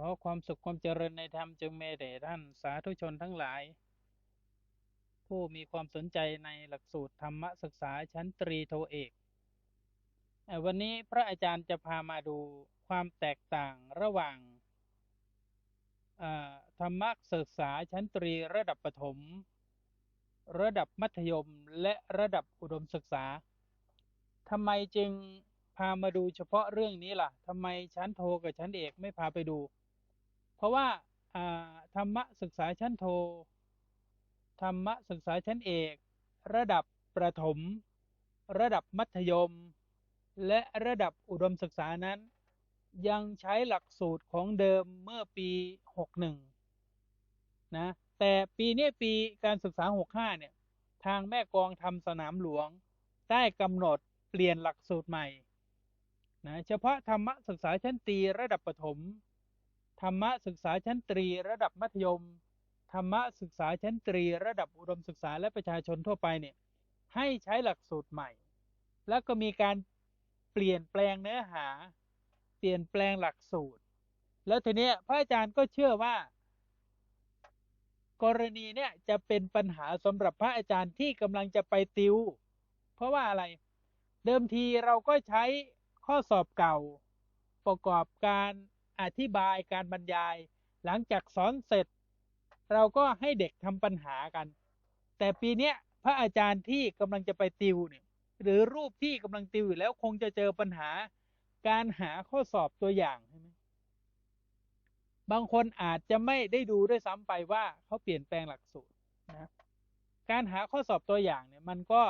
ขอความสุขความเจริญในธรรมจงมีแด่ท่านสาธุชนทั้งหลาย ผู้มีความสนใจในหลักสูตรธรรมศึกษาชั้นตรีโทเอก วันนี้พระอาจารย์จะพามาดูความแตกต่างระหว่างธรรมศึกษาชั้นตรีระดับประถม ระดับมัธยมและระดับอุดมศึกษาทำไมจึงพามาดูเฉพาะเรื่องนี้ล่ะทำไมชั้นโทกับชั้นเอกไม่พาไปดู เพราะว่าธรรมศึกษาชั้นโท ธรรมศึกษาชั้นเอก ระดับประถม ระดับมัธยม และระดับอุดมศึกษานั้น ยังใช้หลักสูตรของเดิมเมื่อปี 61 นะ แต่ปีนี้ปีการศึกษา 65 เนี่ย ทางแม่กองทำสนามหลวง ได้กำหนดเปลี่ยนหลักสูตรใหม่นะเฉพาะธรรมศึกษาชั้นตีระดับประถม ธรรมะศึกษาชั้นตรีระดับมัธยม ธรรมะศึกษาชั้นตรีระดับอุดมศึกษาและประชาชนทั่วไปเนี่ยให้ใช้หลักสูตรใหม่ แล้วก็มีการเปลี่ยนแปลงเนื้อหา เปลี่ยนแปลงหลักสูตร แล้วทีนี้พระอาจารย์ก็เชื่อว่า กรณีเนี่ยจะเป็นปัญหาสำหรับพระอาจารย์ที่กำลังจะไปติว เพราะว่าอะไร เดิมทีเราก็ใช้ข้อสอบเก่าประกอบการ อธิบายการบรรยาย หลังจากสอนเสร็จ เราก็ให้เด็กทำปัญหากัน แต่ปีนี้พระอาจารย์ที่กำลังจะไปติวเนี่ยหรือรูปที่กำลังติวอยู่แล้วคงจะเจอปัญหา การหาข้อสอบตัวอย่างใช่ไหมบางคนอาจจะไม่ได้ดูด้วยซ้ำไปว่าเขาเปลี่ยนแปลงหลักสูตรนะการหาข้อสอบตัวอย่างเนี่ยมันก็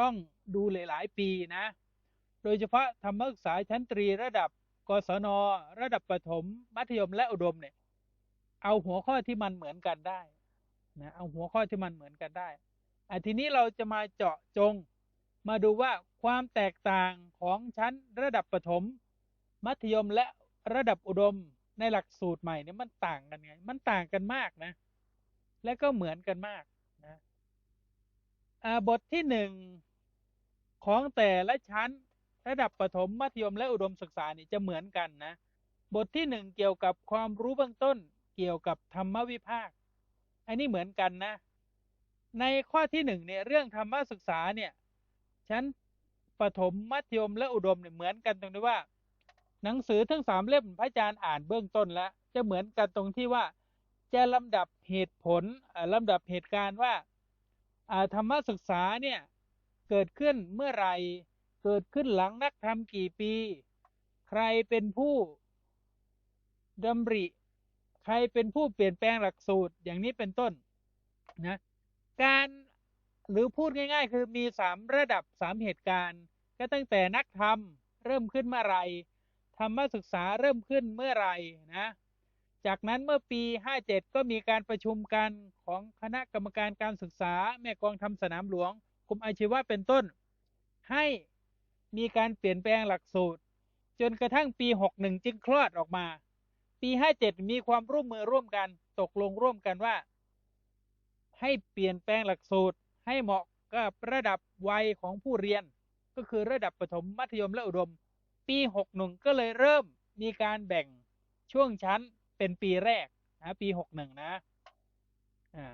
ต้องดูหลาย ๆ ปีนะ โดยเฉพาะธรรมศึกษาชั้นตรีระดับ กศนระดับประถม มัธยมและอุดมเนี่ย เอาหัวข้อที่มันเหมือนกันได้นะเอาหัวข้อที่มันเหมือนกันได้อะทีนี้เราจะมาเจาะจง มาดูว่าความแตกต่างของชั้นระดับประถม มัธยมและระดับอุดมในหลักสูตรใหม่เนี่ยมันต่างกันไง มันต่างกันมากนะ และก็เหมือนกันมากนะบทที่หนึ่งของแต่ละชั้น ระดับประถมมัธยมและอุดมศึกษานี่จะเหมือนกันนะ บทที่หนึ่งเกี่ยวกับความรู้เบื้องต้นเกี่ยวกับธรรมวิภาค อันนี้เหมือนกันนะ ในข้อที่หนึ่งเนี่ยเรื่องธรรมศึกษาเนี่ยชั้นประถมมัธยมและอุดมเนี่ยเหมือนกันตรงที่ว่า หนังสือทั้งสามเล่มพระอาจารย์อ่านเบื้องต้นแล้ว จะเหมือนกันตรงที่ว่าจะลำดับเหตุผลลำดับเหตุการณ์ว่าธรรมศึกษาเนี่ยเกิดขึ้นเมื่อไร เกิดขึ้นหลังนักธรรมกี่ปี ใครเป็นผู้ดำริ ใครเป็นผู้เปลี่ยนแปลงหลักสูตรอย่างนี้เป็นต้นนะการหรือพูดง่าย ๆ คือมีสามระดับสามเหตุการณ์ ก็ตั้งแต่นักธรรมเริ่มขึ้นเมื่อไรธรรมศึกษาเริ่มขึ้นเมื่อไรนะจากนั้นเมื่อปี 57 ก็มีการประชุมกันของคณะกรรมการการศึกษา แม่กองทำสนามหลวงกรมอาชีวะเป็นต้น ให้ มีการเปลี่ยนแปลงหลักสูตร จนกระทั่งปี 61 จึงคลอดออกมา ปี 57 มีความร่วมมือร่วมกันตกลงร่วมกันว่า ให้เปลี่ยนแปลงหลักสูตรให้เหมาะกับระดับวัยของผู้เรียน ก็คือระดับประถมมัธยมและอุดม ปี 61 ก็เลยเริ่มมีการแบ่งช่วงชั้นเป็นปีแรกนะปี 61 นะอ่า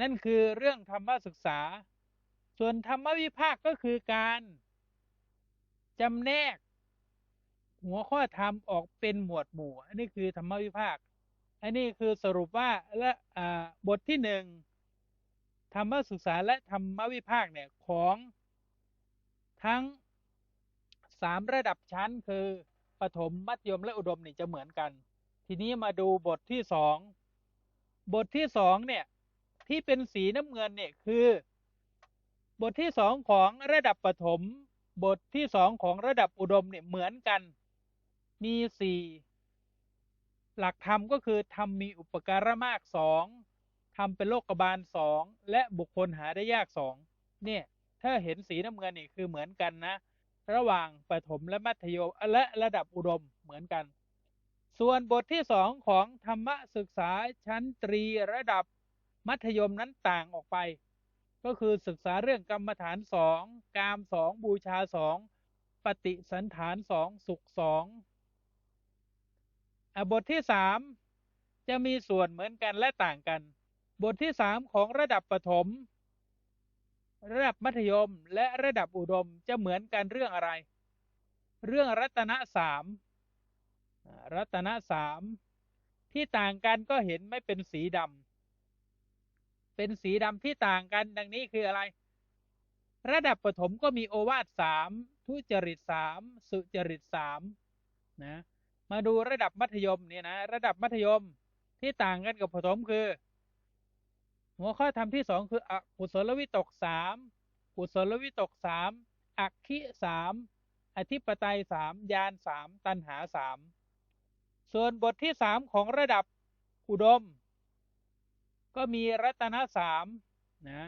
นั่นคือเรื่องธรรมศึกษา ส่วนธรรมวิภาคก็คือการ จำแนก หัวข้อธรรมออกเป็นหมวดหมู่ อันนี้คือธรรมวิภาค อันนี้คือสรุปว่าและบทที่หนึ่งธรรมศึกษาและธรรมวิภาคเนี่ยของทั้งสามระดับชั้นคือปฐมมัธยมและอุดมนี่จะเหมือนกัน ทีนี้มาดูบทที่สองบทที่สองเนี่ยที่เป็นสีน้ำเงินเนี่ยคือ บทที่สองของระดับปฐม บทที่สองของระดับอุดมเนี่ยเหมือนกัน มีสี่หลักธรรมก็คือทำมีอุปการะมากสองทำเป็นโลกบาลสองและบุคคลหาได้ยากสองเนี่ยถ้าเห็นสีน้ำเงินนี่คือเหมือนกันนะ ระหว่างประถมและมัธยมและระดับอุดมเหมือนกัน ส่วนบทที่สองของธรรมศึกษาชั้นตรีระดับมัธยมนั้นต่างออกไป ก็คือศึกษาเรื่องกรรมฐานสองกามสองบูชาสองปฏิสันฐานสองสุขสองอบทที่สามจะมีส่วนเหมือนกันและต่างกัน บทที่สามของระดับประถมระดับมัธยมและระดับอุดมจะเหมือนกันเรื่องอะไร เรื่องรัตนะสามรัตนะสามที่ต่างกันก็เห็นไม่เป็นสีดำ เป็นสีดำที่ต่างกันดังนี้คืออะไร ระดับประถมก็มีโอวาทสามทุจริตสามสุจริตสามนะมาดูระดับมัธยมเนี่ยนะระดับมัธยมที่ต่างกันกับประถมคือ หัวข้อธรรมที่สองคืออกุศลวิตกสามกุศลวิตกสามอักขิสามอธิปไตยสามยานสามตันหาสามส่วนบทที่สามของระดับอุดม ก็มีรัตนะสามนะ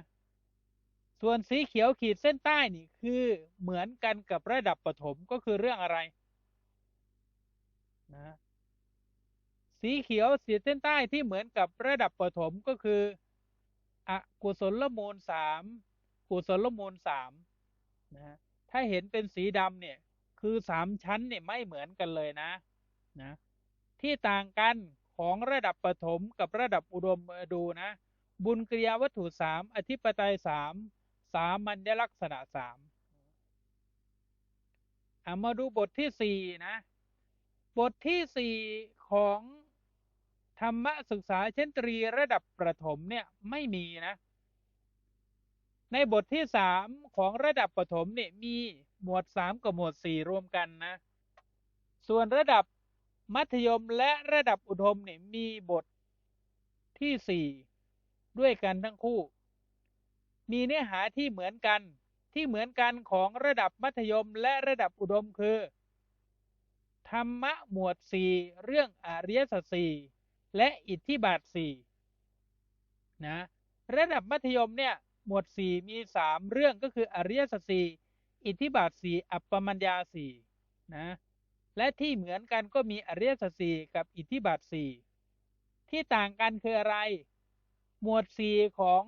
ส่วนสีเขียวขีดเส้นใต้นี่คือเหมือนกันกับระดับปฐมก็คือเรื่องอะไรนะสีเขียวขีดเส้นใต้ที่เหมือนกับระดับปฐมก็คืออกุศลมูลสามกุศลมูลสามนะถ้าเห็นเป็นสีดำเนี่ยคือสามชั้นเนี่ยไม่เหมือนกันเลยนะนะที่ต่างกัน ของระดับปฐมกับระดับอุดมดูนะ บุญกิริยาวัตถุสามอธิปไตยสามสามัญลักษณะสามอามาดูบทที่สี่นะ บทที่สี่ของธรรมศึกษาเช่นตรีระดับประถมเนี่ยไม่มีนะ ในบทที่สามของระดับประถมเนี่ยมีหมวดสามกับหมวดสี่รวมกันนะ ส่วนระดับ มัธยมและระดับอุดมเนี่ยมีบทที่สี่ด้วยกันทั้งคู่ มีเนื้อหาที่เหมือนกันที่เหมือนกันของระดับมัธยมและระดับอุดมคือ ธรรมะหมวดสี่เรื่องอริยสัจสี่และอิทธิบาทสี่นะระดับมัธยมเนี่ยหมวดสี่มีสามเรื่องก็คืออริยสัจสี่อิทธิบาทสี่อัปปมัญญาสี่นะ และที่เหมือนกันก็มีอริยสัจสี่กับอิทธิบาทสี่ที่ต่างกันคืออะไร หมวดสี่ของ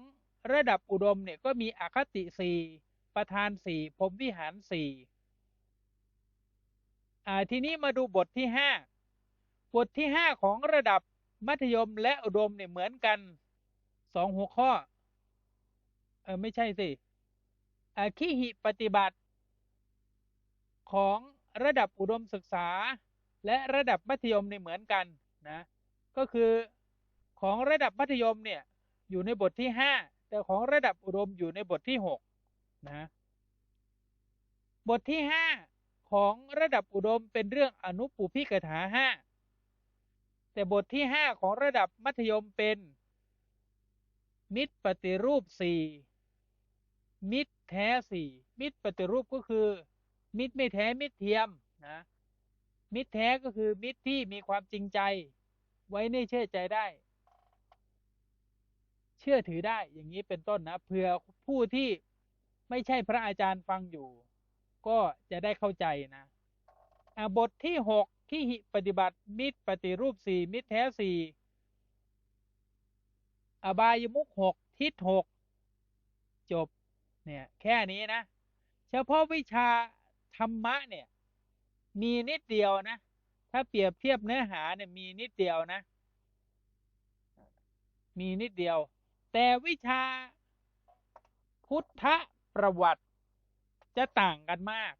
ระดับอุดมเนี่ยก็มีอคติสี่ประธานสี่พรมวิหารสี่ทีนี้มาดูบทที่ห้าบทที่ห้าของระดับมัธยมและอุดมเนี่ยเหมือนกันสองหัวข้อ เออไม่ใช่สิขีหิปฏิบัติของ ระดับอุดมศึกษา และระดับมัธยมเนี่ยเหมือนกันนะก็คือของระดับมัธยมเนี่ยอยู่ในบทที่ห้าแต่ของระดับอุดมอยู่ในบทที่หกนะบทที่ห้าของระดับอุดมเป็นเรื่องอนุปุพิกถาห้าแต่บทที่ห้าของระดับมัธยมเป็น มิตรปฏิรูปสี่มิตรแท้สี่มิตรปฏิรูปก็คือ มิตรไม่แท้มิตรเทียมนะมิตรแท้ก็คือมิตรที่มีความจริงใจ ไว้ในเชื่อใจได้ เชื่อถือได้อย่างนี้เป็นต้นนะเผื่อผู้ที่ไม่ใช่พระอาจารย์ฟังอยู่ ก็จะได้เข้าใจนะบทที่หกที่หิปฏิบัติมิตรปฏิรูปสี่มิตรแท้สี่อบายมุกหกทิศหกจบเนี่ยแค่นี้นะ เฉพาะวิชา ธรรมะเนี่ย มีนิดเดียวนะ ถ้าเปรียบเทียบเนื้อหาเนี่ยมีนิดเดียวนะ มีนิดเดียว แต่วิชาพุทธประวัติจะต่างกันมาก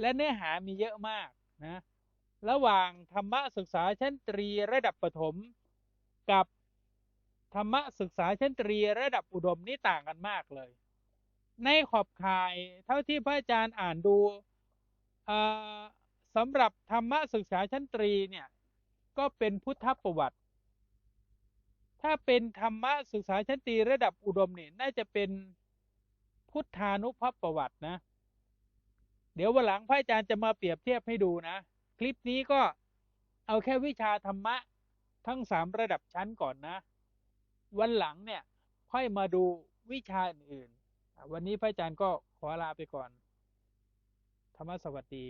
และเนื้อหามีเยอะมากนะ ระหว่างธรรมะศึกษาชั้นตรีระดับประถมกับธรรมะศึกษาชั้นตรีระดับอุดมนี่ต่างกันมากเลย ในขอบข่ายเท่าที่พระอาจารย์อ่านดูสำหรับธรรมศึกษาชั้นตรีเนี่ยก็เป็นพุทธประวัติ ถ้าเป็นธรรมศึกษาชั้นตรีระดับอุดมเนี่ยน่าจะเป็นพุทธานุภพประวัตินะ เดี๋ยววันหลังพระอาจารย์จะมาเปรียบเทียบให้ดูนะ คลิปนี้ก็เอาแค่วิชาธรรมะทั้งสามระดับชั้นก่อนนะ วันหลังเนี่ยค่อยมาดูวิชาอื่น วันนี้พระอาจารย์ก็ขอลาไปก่อน ธรรมสวัสดี